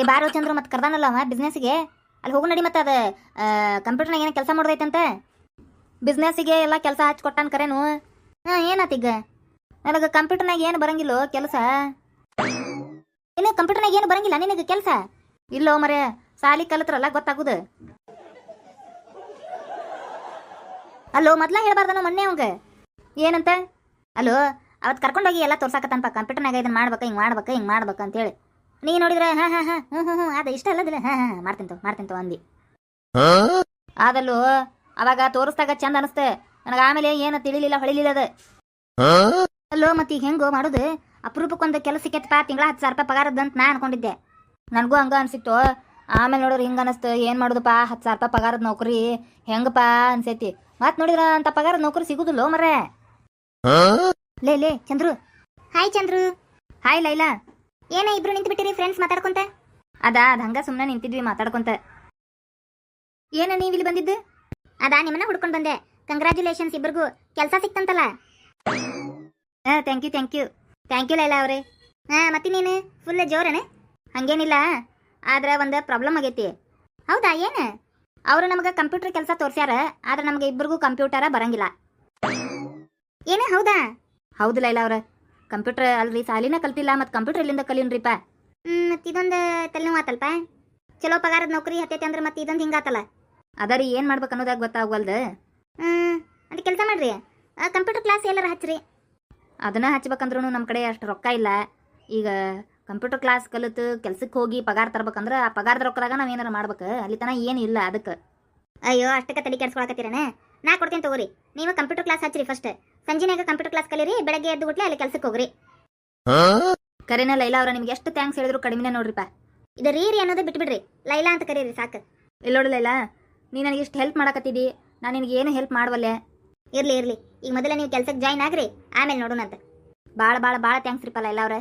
ಏ ಬಾರೋ ಚಂದ್ರು ಮತ್ತೆ ಕರ್ದಾನಲ್ಲ ಅವ ಬಿಸ್ನೆಸ್ಗೆ ಅಲ್ಲಿ ಹೋಗು ನಡಿ ಮತ್ತೆ ಅದು ಕಂಪ್ಯೂಟರ್ನಾಗ ಏನ ಕೆಲಸ ಮಾಡೋದೈತಂತೆ ಬಿಸ್ನೆಸ್ಸಿಗೆ ಎಲ್ಲ ಕೆಲಸ ಹಚ್ಚಿ ಕೊಟ್ಟಾನ ಕರೇನು. ಹಾಂ ಏನಾತೀಗ ನನಗೆ ಕಂಪ್ಯೂಟರ್ನಾಗ ಏನು ಬರಂಗಿಲ್ಲೋ ಕೆಲಸ. ಏನು ಕಂಪ್ಯೂಟರ್ನಾಗ ಏನು ಬರಂಗಿಲ್ಲ ನಿನಗೆ ಕೆಲಸ? ಇಲ್ಲೋ ಮರೆ, ಸಾಲಿ ಕಲಿತ್ರಲ್ಲ ಗೊತ್ತಾಗುದು. ಅಲ್ಲೋ, ಮೊದ್ಲ ಹೇಳ್ಬಾರ್ದನೋ ಮೊನ್ನೆ ಅವಂಗ? ಏನಂತ? ಅಲ್ಲೋ ಅವತ್ತು ಕರ್ಕೊಂಡೋಗಿ ಎಲ್ಲ ತೋರ್ಸಾಕತ್ತನಪ್ಪ ಕಂಪ್ಯೂಟರ್ನಾಗ ಇದನ್ನ ಮಾಡ್ಬೇಕು, ಹಿಂಗೆ ಮಾಡ್ಬೇಕು ಹಿಂಗೆ ಮಾಡ್ಬೇಕು ಅಂತೇಳಿ. ನೀ ನೋಡಿದ್ರೆ ಹಾ ಹಾ ಹಾ ಹ್ಞೂ ಹ್ಞೂ ಹ್ಞೂ ಅದು ಇಷ್ಟ ಅಲ್ಲದಿಲ್ಲ. ಹಾ ಹಾ ಮಾಡ್ತೀನಿ ತೋ ಮಾಡ್ತೀನಿ ತೋ ಅಂದಿ. ಆದಲ್ಲೂ ಅವಾಗ ತೋರಿಸ್ದಾಗ ಚಂದ ಅನಿಸ್ತೆ. ನನಗೆ ಆಮೇಲೆ ಏನು ತಿಳಿಲಿಲ್ಲ ಹೊಳಿಲಿಲ್ಲ ಅದು. ಅಲ್ಲೋ ಮತ್ತೆ ಈಗ ಹೆಂಗೋ ಮಾಡುದು. ಅಪರೂಪಕ್ಕೊಂದು ಕೆಲಸ ಸಿಕ್ಕೈತಪ್ಪ ತಿಂಗಳ ಹತ್ತು ಸಾವಿರ ರೂಪಾಯಿ ಪಗಾರದ್ದು ಅಂತ ನಾ ಅನ್ಕೊಂಡಿದ್ದೆ. ನನಗೂ ಹಂಗ ಅನ್ಸಿತ್ತು. ಆಮೇಲೆ ನೋಡಿದ್ರೆ ಹಿಂಗೆ ಅನಿಸ್ತು. ಏನು ಮಾಡೋದಪ್ಪ ಹತ್ತು ಸಾವಿರ ರೂಪಾಯಿ ಪಗಾರದ ನೌಕರಿ. ಹೆಂಗಪ್ಪ ಅನ್ಸೈತಿ. ಮತ್ತೆ ನೋಡಿದ್ರ ಅಂತ ಪಗಾರದ ನೌಕರಿ ಸಿಗುದಿಲ್ಲೋ ಮರೇ ಲೇ ಲೇ ಚಂದ್ರು. ಹಾಯ್ ಚಂದ್ರು. ಹಾಯ್ ಲೈಲಾ. ಏನ ಇಬ್ರು ನಿಂತು ಬಿಟ್ಟಿರಿ ಫ್ರೆಂಡ್ಸ್ ಮಾತಾಡ್ಕೊಂತ? ಅದಾ ಅದ ಹಂಗ ಸುಮ್ಮನೆ ನಿಂತಿದ್ವಿ ಮಾತಾಡ್ಕೊಂತ. ಏನ ನೀವು ಇಲ್ಲಿ ಬಂದಿದ್ದು? ಅದಾ ನಿಮ್ಮನ್ನ ಹುಡ್ಕೊಂಡು ಬಂದೆ. ಕಂಗ್ರ್ಯಾಚುಲೇಷನ್ಸ್ ಇಬ್ರಿಗೂ. ಕೆಲಸ ಸಿಕ್ತಂತಲ್ಲ? ಹಾ thank you thank you thank you Laila ಅವ್ರೆ. ಹಾ ಮತ್ತೆ ನೀನು ಫುಲ್ ಜೋರೇನೆ? ಹಂಗೇನಿಲ್ಲ. ಆದ್ರೆ ಒಂದು ಪ್ರಾಬ್ಲಮ್ ಆಗೈತಿ. ಹೌದಾ ಏನು? ಅವರು ನಮಗೆ ಕಂಪ್ಯೂಟರ್ ಕೆಲಸ ತೋರ್ಸ್ಯಾರ. ಆದ್ರೆ ನಮಗೆ ಇಬ್ಬರಿಗೂ ಕಂಪ್ಯೂಟರ ಬರಂಗಿಲ್ಲ. ಏನು ಹೌದಾ? ಹೌದು ಲೈಲಾ ಅವ್ರ. ಕಂಪ್ಯೂಟರ್ ಅಲ್ರಿ ಸಾಲಿನ ಕಲ್ತಿಲ್ಲ ಮತ್ತು ಕಂಪ್ಯೂಟರ್ ಎಲ್ಲಿಂದ ಕಲೀನ್ರಿಪ್ಪ ಹ್ಮ್ ಮತ್ತೆ ಇದೊಂದು ತಲೆನೋವು ಆತಲ್ಪ. ಚಲೋ ಪಗಾರದ ನೌಕರಿ ಹತ್ತೈತಿ ಅಂದ್ರೆ ಮತ್ತೆ ಇದೊಂದು ಹಿಂಗಾತಲ್ಲ ಅದ ರೀ ಏನು ಮಾಡ್ಬೇಕು ಅನ್ನೋದಾಗ ಗೊತ್ತಾಗವಲ್ದು. ಹ್ಮ್ ಅದು ಕೆಲಸ ಮಾಡ್ರಿ. ಕಂಪ್ಯೂಟರ್ ಕ್ಲಾಸ್ ಎಲ್ಲಾರ ಹಚ್ಚ್ರಿ ಅದನ್ನ ಹಚ್ಬೇಕಂದ್ರೂ ನಮ್ಮ ಕಡೆ ಅಷ್ಟು ರೊಕ್ಕ ಇಲ್ಲ. ಈಗ ಕಂಪ್ಯೂಟರ್ ಕ್ಲಾಸ್ ಕಲಿತು ಕೆಲ್ಸಕ್ಕೆ ಹೋಗಿ ಪಗಾರ ತರ್ಬೇಕಂದ್ರೆ ಆ ಪಗಾರದ ರೊಕ್ಕದಾಗ ನಾವು ಏನಾರ ಮಾಡ್ಬೇಕು. ಅಲ್ಲಿ ತನ ಏನು ಇಲ್ಲ ಅದಕ್ಕೆ. ಅಯ್ಯೋ ಅಷ್ಟಕ್ಕೆ ತಲೆ ಕೆಡ್ಸ್ಕೊಳಕತ್ತೀರನ? ನಾ ಕೊಡ್ತೀನಿ ತಗೋರಿ. ನೀವು ಕಂಪ್ಯೂಟರ್ ಕ್ಲಾಸ್ ಹಚ್ಚ್ರಿ ಫಸ್ಟ್ ಸಂಜೆನಾಗ ಕಂಪ್ಯೂಟರ್ ಕ್ಲಾಸ್ ಕಲೀರಿ ಬೆಳಗ್ಗೆ ಎದ್ದು ಬಿಟ್ಲೆ ಅಲ್ಲಿ ಕೆಲ್ಸಕ್ಕೆ ಹೋಗ್ರಿ. ಕರೆನ ಲೈಲಾ ಅವ್ರ ನಿಮ್ಗೆ ಎಷ್ಟು ಥ್ಯಾಂಕ್ಸ್ ಹೇಳಿದ್ರು ಕಡಿಮೆನೇ ನೋಡ್ರಿಪ್ಪ. ಇದು ರೀ ರೀ ಅನ್ನೋದು ಬಿಟ್ಬಿಡ್ರಿ. ಲೈಲಾ ಅಂತ ಕರೀರಿ ಸಾಕು. ಇಲ್ಲ ನೋಡಿ ಲೈಲಾ ನೀ ನನಗೆ ಇಷ್ಟು ಹೆಲ್ಪ್ ಮಾಡಕತ್ತಿದ್ದಿ ನಾನು ನಿನಗೆ ಏನು ಹೆಲ್ಪ್ ಮಾಡವಲ್ಲೆ? ಇರ್ಲಿ ಇರ್ಲಿ. ಈಗ ಮೊದಲ ನೀವು ಕೆಲ್ಸಕ್ಕೆ ಜಾಯ್ನ್ ಆಗ್ರಿ ಆಮೇಲೆ ನೋಡೋಣ ಅಂತ. ಭಾಳ ಭಾಳ ಭಾಳ ಥ್ಯಾಂಕ್ಸ್ ರೀಪಲ್ಲ ಲೈಲಾ ಅವ್ರೆ.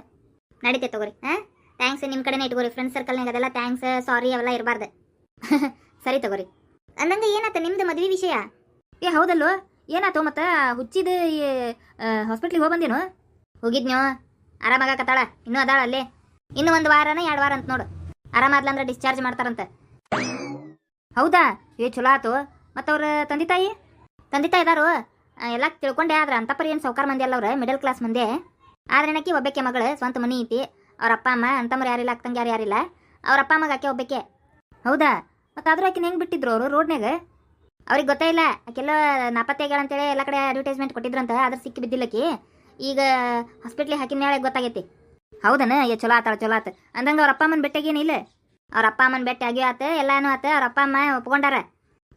ನಡೀತೆ ತಗೋರಿ ಹಾಂ? ಥ್ಯಾಂಕ್ಸ್ ನಿಮ್ಮ ಕಡೆನೇ ಇಟ್ಕೋರಿ ಫ್ರೆಂಡ್ ಸರ್ಕಲ್ನಾಗ ಅದೆಲ್ಲ ಥ್ಯಾಂಕ್ಸ್ ಸಾರಿ ಅವೆಲ್ಲ ಇರಬಾರ್ದು. ಸರಿ ತಗೋರಿ. ಅಂದಂಗೆ ಏನಾತ ನಿಮ್ದು ಮದುವೆ ವಿಷಯ? ಏ ಹೌದಲ್ಲೋ? ಏನಾತು ಮತ್ತೆ? ಹುಚ್ಚಿದ ಹಾಸ್ಪಿಟ್ಲಿಗೆ ಹೋಗಿ ಬಂದೇನು? ಹೋಗಿದ್ನೋ ಆರಾಮಾಗಕತ್ತಾಳ? ಇನ್ನೂ ಅದಾಳ ಅಲ್ಲೇ? ಇನ್ನು ಒಂದು ವಾರನ ಎರಡು ವಾರ ಅಂತ ನೋಡು. ಆರಾಮಾದ್ಲಂದ್ರೆ ಡಿಸ್ಚಾರ್ಜ್ ಮಾಡ್ತಾರಂತೆ. ಹೌದಾ? ಏ, ಚಲೋ ಆತು. ಮತ್ತವ್ರ ತಂದೆ ತಾಯಿ? ತಂದೆ ತಾಯಿ ಇದಾರು ಎಲ್ಲ ತಿಳ್ಕೊಂಡೆ, ಆದ್ರೆ ಅಂತಪರಿ ಏನು ಸೌಕಾರ ಮಂದಿ ಅಲ್ಲ ಅವ್ರ ಮಿಡಲ್ ಕ್ಲಾಸ್ ಮಂದಿ. ಆದ್ರೆ ಏನಕ್ಕೆ ಒಬ್ಬಕ್ಕೆ ಮಗಳು, ಸ್ವಂತ ಮನಿ ಐತಿ. ಅವ್ರ ಅಪ್ಪ, ಅಮ್ಮ ಅಂತಮ್ರು ಯಾರಿಲ್ಲ, ಅಕ್ಕಂಗೆ ಯಾರು ಯಾರಿಲ್ಲ. ಅವ್ರ ಅಪ್ಪ, ಅಮ್ಮಗೆ ಆಕೆ ಒಬ್ಬಕ್ಕೆ ಹೌದಾ? ಮತ್ತೆ ಆದ್ರೂ ಆಕಿನ ಹೆಂಗೆ ಬಿಟ್ಟಿದ್ರು ಅವರು ರೋಡ್ನಾಗ ಅವ್ರಿಗೆ ಗೊತ್ತೇ ಇಲ್ಲ. ಆಕೆಲ್ಲ ಅಂತೇಳಿ ಎಲ್ಲ ಕಡೆ ಅಡ್ವರ್ಟೈಸ್ಮೆಂಟ್ ಕೊಟ್ಟಿದ್ರಂತ ಅದ್ರ ಸಿಕ್ಕಿ ಬಿದ್ದಿಲ್ಲಕ್ಕಿ ಈಗ ಹಾಸ್ಪಿಟ್ಲಿಗೆ ಹಾಕಿದ ಮೇಲೆ ಗೊತ್ತಾಗೈತಿ. ಹೌದನ? ಏ, ಚಲೋ ಆತಾಳ ಚಲೋ ಆತ. ಅಂದಂಗೆ ಅವ್ರ ಅಪ್ಪ ಅಮ್ಮನ ಬೆಟ್ಟಾಗೇನಿಲ್ಲ ಅವ್ರ ಅಪ್ಪ ಅಮ್ಮನ ಬೆಟ್ಟ ಆಗ್ಯೂ ಆತ, ಎಲ್ಲಾನು ಆತ, ಅವ್ರ ಅಪ್ಪ ಅಮ್ಮ ಒಪ್ಕೊಂಡಾರ.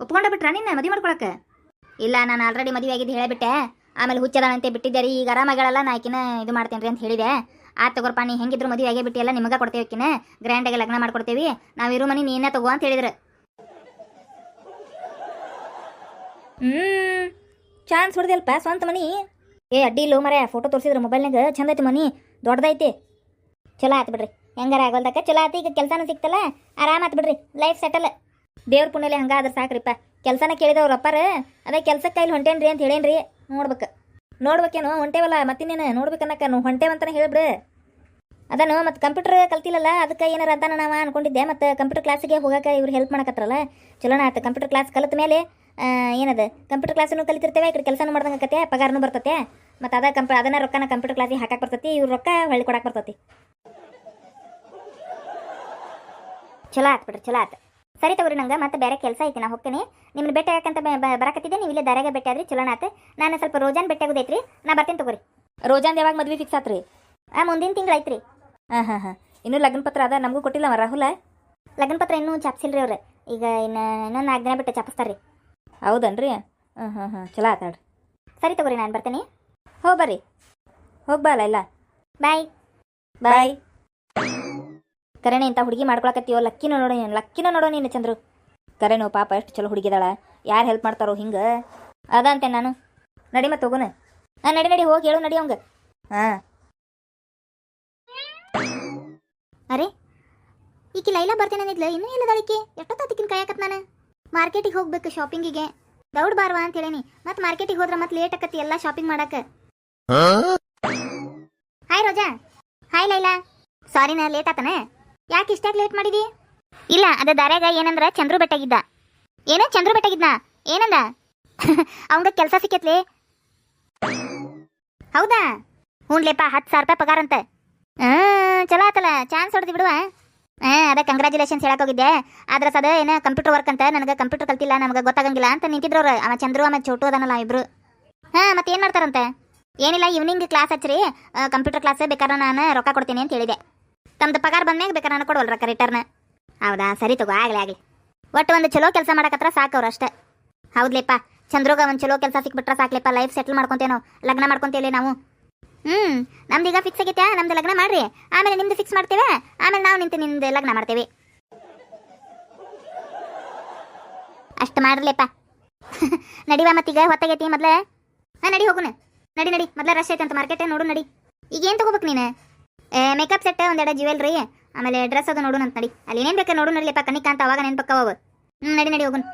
ಒಪ್ಕೊಂಡ ಬಿಟ್ರ ನಿನ್ನ ಮದುವೆ ಮಾಡ್ಕೊಳಕ್ಕೆ ಇಲ್ಲ, ನಾನು ಆಲ್ರೆಡಿ ಮದುವೆ ಆಗಿದ್ದು ಹೇಳಿಬಿಟ್ಟೆ. ಆಮೇಲೆ ಹುಚ್ಚದಂತೆ ಬಿಟ್ಟಿದ್ದೆ ರೀ, ಈಗ ನಾ ಆಕಿನ ಇದು ಮಾಡ್ತೇನೆ ರೀ ಅಂತ ಹೇಳಿದೆ. ಆ ತಗೋರ್ಪ ನೀ ಹೆಂಗಿದ್ರು ಮದುವೆ ಆಗೇ ಬಿಟ್ಟಿಲ್ಲ ನಿಮಗೆ ಕೊಡ್ತೇವೆ ಆಕಿನ. ಗ್ರ್ಯಾಂಡಾಗಿ ಲಗ್ನ ಮಾಡ್ಕೊಡ್ತೇವೆ. ನಾವು ಇರೋ ಮನೆ ನೀನೇ ತಗೋ ಅಂತ ಹೇಳಿದ್ರು. ಹ್ಮ್. ಚಾನ್ಸ್ ಹೊಡೆದಲ್ಪ ಸ್ವಂತ ಮನಿ. ಏ, ಅಡ್ಡಿ ಇಲ್ಲೋ ಮರ ಫೋಟೋ ತೋರಿಸಿದ್ರು ಮೊಬೈಲ್ನಾಗ ಚಂದ ಐತಿ ಮನಿ. ದೊಡ್ಡದೈತಿ. ಚಲೋ ಆತು ಬಿಡ್ರಿ. ಹೆಂಗಾರ ಆಗೋಲ್ದಕ್ಕ? ಚಲೋ ಆಯ್ತು ಈಗ ಕೆಲಸನೂ ಸಿಕ್ತಲ್ಲ. ಆರಾಮ ಆತು ಬಿಡ್ರಿ. ಲೈಫ್ ಸೆಟಲ್ ದೇವ್ರ ಪುಣ್ಯಲೆ ಹಂಗಾದ್ರೆ ಸಾಕ್ರಿಪ್ಪ. ಕೆಲಸನ ಕೇಳಿದವ್ರ ಅಪ್ಪಾರ. ಅದೇ ಕೆಲ್ಸಕ್ಕೆ ಕೈಲಿ ಹೊಂಟೇನ್ರಿ ಅಂತ ಹೇಳೇನ್ರಿ. ನೋಡ್ಬೇಕು. ನೋಡ್ಬೇಕೇನು, ಹೊಂಟೇವಲ್ಲ, ಮತ್ತಿನ್ನೇನು ನೋಡ್ಬೇಕನ್ನಕ. ಹೊಂಟೇವಂತನ ಹೇಳ್ಬಿಡು. ಅದನ್ನು ಮತ್ತು ಕಂಪ್ಯೂಟರ್ ಕಲ್ತಿಲ್ಲಲ್ಲ, ಅದಕ್ಕೆ ಏನಾರ ಅಂತ ನಾವು ಅನ್ಕೊಂಡಿದ್ದೆ. ಮತ್ತು ಕಂಪ್ಯೂಟರ್ ಕ್ಲಾಸಿಗೆ ಹೋಗಕ್ಕೆ ಇವ್ರು ಹೆಲ್ಪ್ ಮಾಡಕತ್ರಲ್ಲ. ಚಲೋನ ಆಯ್ತು ಕಂಪ್ಯೂಟರ್ ಕ್ಲಾಸ್ ಕಲಿತ ಮೇಲೆ ಏನದ? ಕಂಪ್ಯೂಟರ್ ಕ್ಲಾಸನ್ನು ಕಲಿತಿರ್ತೇವೆ ಈ ಕಡೆ ಕೆಲಸನೂ ಮಾಡ್ದಂಗೆ ಪಗಾರನೂ ಬರ್ತತೆ. ಮತ್ತು ಅದ ಕಂಪ್ ಅದನ್ನ ರೊಕ್ಕನ ಕಂಪ್ಯೂಟರ್ ಕ್ಲಾಸಿಗೆ ಹಾಕಕ್ಕೆ ಬರ್ತೈತಿ ಇವ್ರು ರೊಕ್ಕ ಹೊಳ್ಳಿ ಕೊಡಕ್ಕೆ ಬರ್ತೈತಿ. ಚಲೋ ಆತು ಬಿಡ್ರಿ ಚಲೋ ಆತು. ಸರಿ ತಗೋರಿ ನಂಗೆ ಮತ್ತೆ ಬೇರೆ ಕೆಲಸ ಐತಿ ನಾ ಹೋಗ್ತೀನಿ. ನಿಮ್ಮನ್ನ ಭೇಟಿ ಯಾಕಂತ ಬರಕತ್ತಿದ್ದೆ ನೀವು ಇಲ್ಲೇ ದಾರ್ಯಾಗ ಭೇಟಿ ಆದ್ರಿ ಚಲೋ ಆತು. ನಾನು ಸ್ವಲ್ಪ ರೋಜಾನ್ ಭೇಟಿ ಆಗೋದೈತ್ರಿ ನಾ ಬರ್ತೀನಿ ತಗೋರಿ. ರೋಜಾನ್ ಯಾವಾಗ ಮದ್ವೆ ಫಿಕ್ಸ್ ಆತ್ರಿ? ಆ ಮುಂದಿನ ತಿಂಗಳು ಐತ್ರಿ. ಹಾಂ ಹಾಂ ಹಾಂ. ಇನ್ನೂ ಲಗ್ನ ಪತ್ರ ಅದ ನಮಗೂ ಕೊಟ್ಟಿಲ್ಲ ರಾಹುಲ? ಲಗ್ನ ಪತ್ರ ಇನ್ನೂ ಚಾಪ್ಸಿಲ್ರಿ ಅವ್ರು. ಈಗ ಇನ್ನು ಇನ್ನೊಂದು ನಾಲ್ಕು ದಿನ ಬಿಟ್ಟು ಚಾಪಿಸ್ತಾರ್ರಿ. ಹೌದನ್ರಿ? ಹಾಂ ಹಾಂ ಹಾಂ ಚಲೋ ಆತಾಳ್ರಿ ಸರಿ ತಗೋರಿ ನಾನು ಬರ್ತೀನಿ. ಹೋಗಿ ಬರ್ರಿ. ಹೋಗಿ ಬಾ ಇಲ್ಲ ಬಾಯ್. ಬಾಯ್. ಕರೆನೆ ಇಂಥ ಹುಡುಗಿ ಮಾಡ್ಕೊಳಕತ್ತೀವೋ ಲಕ್ಕಿನ ನೋಡೋ ನೀನು ಲಕ್ಕಿನ ನೋಡೋ ನೀನು ಚಂದ್ರು. ಕರೆನೋ ಪಾಪ ಎಷ್ಟು ಚಲೋ ಹುಡುಗಿದಾಳ ಯಾರು ಹೆಲ್ಪ್ ಮಾಡ್ತಾರೋ ಹಿಂಗೆ? ಅದ ಅಂತೆ ನಾನು. ನಡಿ ಮತ್ತೆ ಹೋಗೋಣ ಹಾಂ ನಡಿ ನಡಿ ಹೋಗಿ ಹೇಳು ನಡಿ ಅವಂಗೆ. ಹಾಂ. ಅರೆ ಈಕಿ ಲೈಲಾ ಬರ್ತೇನೆ ಅಂದಿದ್ಲ ಇನ್ನೂ ಇಲ್ಲದಾಳಿಕೆ ಎಷ್ಟೊತ್ತಾತಿಕಿನ ಕಾಯಕತ್ ನಾನು? ಮಾರ್ಕೆಟಿಗೆ ಹೋಗ್ಬೇಕು ಶಾಪಿಂಗಿಗೆ ದೌಡ್ ಬಾರ್ವಾ ಅಂತ ಹೇಳೇನಿ. ಮತ್ತೆ ಮಾರ್ಕೆಟಿಗೆ ಹೋದ್ರ ಮತ್ತೆ ಲೇಟ್ ಆಕತಿ ಎಲ್ಲಾ ಶಾಪಿಂಗ್ ಮಾಡಾಕ. Hi Roja. Hi Laila. Sorry ನಾ ಲೇಟ್ ಆತನ. ಯಾಕೆ ಇಷ್ಟಾಗಿ ಲೇಟ್ ಮಾಡಿದಿ? ಇಲ್ಲ ಅದ ದಾರ್ಯಾಗ ಏನಂದ್ರ ಚಂದ್ರು ಬೆಟ್ಟಾಗಿದ್ದ. ಏನೋ ಚಂದ್ರು ಬೆಟ್ಟಾಗಿದ್ನ. ಏನಂದ? ಅವಂಗ ಕೆಲಸ ಸಿಕ್ಕತ್ಲಿ. ಹೌದಾ? ಹ್ಞೂನ್ಲೇಪ ಹತ್ತು ಸಾವಿರ ರೂಪಾಯಿ ಪಗಾರ ಅಂತ. ಹ್ಮ್ ಚಲೋ ಆತಲ್ಲ ಚಾನ್ಸ್ ಹೊಡೆದಿ ಬಿಡುವ. ಹಾ ಅದೇ ಹೇಳಕ್ ಹೋಗಿದ್ದೆ. ಆದ್ರೆ ಸದ ಏನ ಕಂಪ್ಯೂಟರ್ ವರ್ಕ್ ಅಂತ ನನಗೆ ಕಂಪ್ಯೂಟರ್ ಕಲ್ತಿಲ್ಲ, ನಮಗೆ ಗೊತ್ತಾಗಂಗಿಲ್ಲ ಅಂತ ನಿಂತಿದ್ರು ಅವ ಚಂದ್ರು ಆಮೇಲೆ ಚೋಟು ಅದನಲ್ಲ ಇಬ್ರು. ಹಾ, ಮತ್ತೆ ಏನ್ ಮಾಡ್ತಾರಂತೆ? ಏನಿಲ್ಲ ಈವ್ನಿಂಗ್ ಕ್ಲಾಸ್ ಹಚ್ಚ್ರಿ. ಕಂಪ್ಯೂಟರ್ ಕ್ಲಾಸ್ ಬೇಕಾದ್ರೆ ನಾನು ರೊಕ್ಕ ಕೊಡ್ತೀನಿ ಅಂತ ಹೇಳಿದೆ. ತಮ್ದು ಪಗಾರ ಬಂದ್ಮ್ಯಾಗ ಬೇಕಾದ್ರೆ ನಾನು ಕೊಡವಲ್ ರೊಕ್ಕ ರಿಟರ್ನ್ ಹೌದಾ? ಸರಿ ತಗೋ, ಆಗ್ಲಿ ಆಗ್ಲಿ. ಒಟ್ಟು ಒಂದು ಚಲೋ ಕೆಲಸ ಮಾಡಕತ್ರ ಸಾಕು ಅವ್ರು ಅಷ್ಟೇ. ಹೌದ್ಲೇಪ್ಪ, ಚಂದ್ರೋಗ ಒಂದು ಚಲೋ ಕೆಲಸ ಸಿಕ್ಬಿಟ್ರೆ ಸಾಕ್ಲೇಪ್ಪ ಲೈಫ್ ಸೆಟ್ಲ್ ಮಾಡ್ಕೊತೇನೋ, ಲಗ್ನ ಮಾಡ್ಕೊಂತೇಳಿ ನಾವು. ಹ್ಮ್, ನಮ್ದು ಈಗ ಫಿಕ್ಸ್ ಆಗೈತೆ ನಮ್ದು ಲಗ್ನ ಮಾಡ್ರಿ. ಆಮೇಲೆ ನಿಮ್ದು ಫಿಕ್ಸ್ ಮಾಡ್ತೇವೆ. ಆಮೇಲೆ ನಾವು ನಿಂತು ನಿಮ್ದು ಲಗ್ನ ಮಾಡ್ತೇವೆ. ಅಷ್ಟು ಮಾಡ್ರಲೇಪ್ಪ ನಡಿವಾ ಮತ್ತೀಗ? ಹೊತ್ತಾಗೈತಿ ಮೊದ್ಲೇ? ಹಾ, ನಡಿ ಹೋಗುಣ ನಡಿ ನಡಿ. ಮೊದ್ಲ ರಶ್ ಐತೆ ಅಂತ ಮಾರ್ಕೆಟ್ ನೋಡು, ನಡಿ. ಈಗ ಏನು ತಗೋಬೇಕು ನೀನು? ಮೇಕಪ್ ಸೆಟ್ ಒಂದೆರಡು ಜ್ಯುವೆಲ್ರಿ ಆಮೇಲೆ ಡ್ರೆಸ್ ಅದು ನೋಡು ಅಂತ ನಡಿ. ಅಲ್ಲಿ ಏನೇನು ಬೇಕಾ ನೋಡು, ನಡಿಲಿಪ್ಪ. ಕನಿಕಾ ಅಂತ ಅವಾಗ ನೆನ್ಪಕ್ಕ ಹೋಗು. ಹ್ಞೂ ನಡಿ ನಡಿ ಹೋಗುನ್.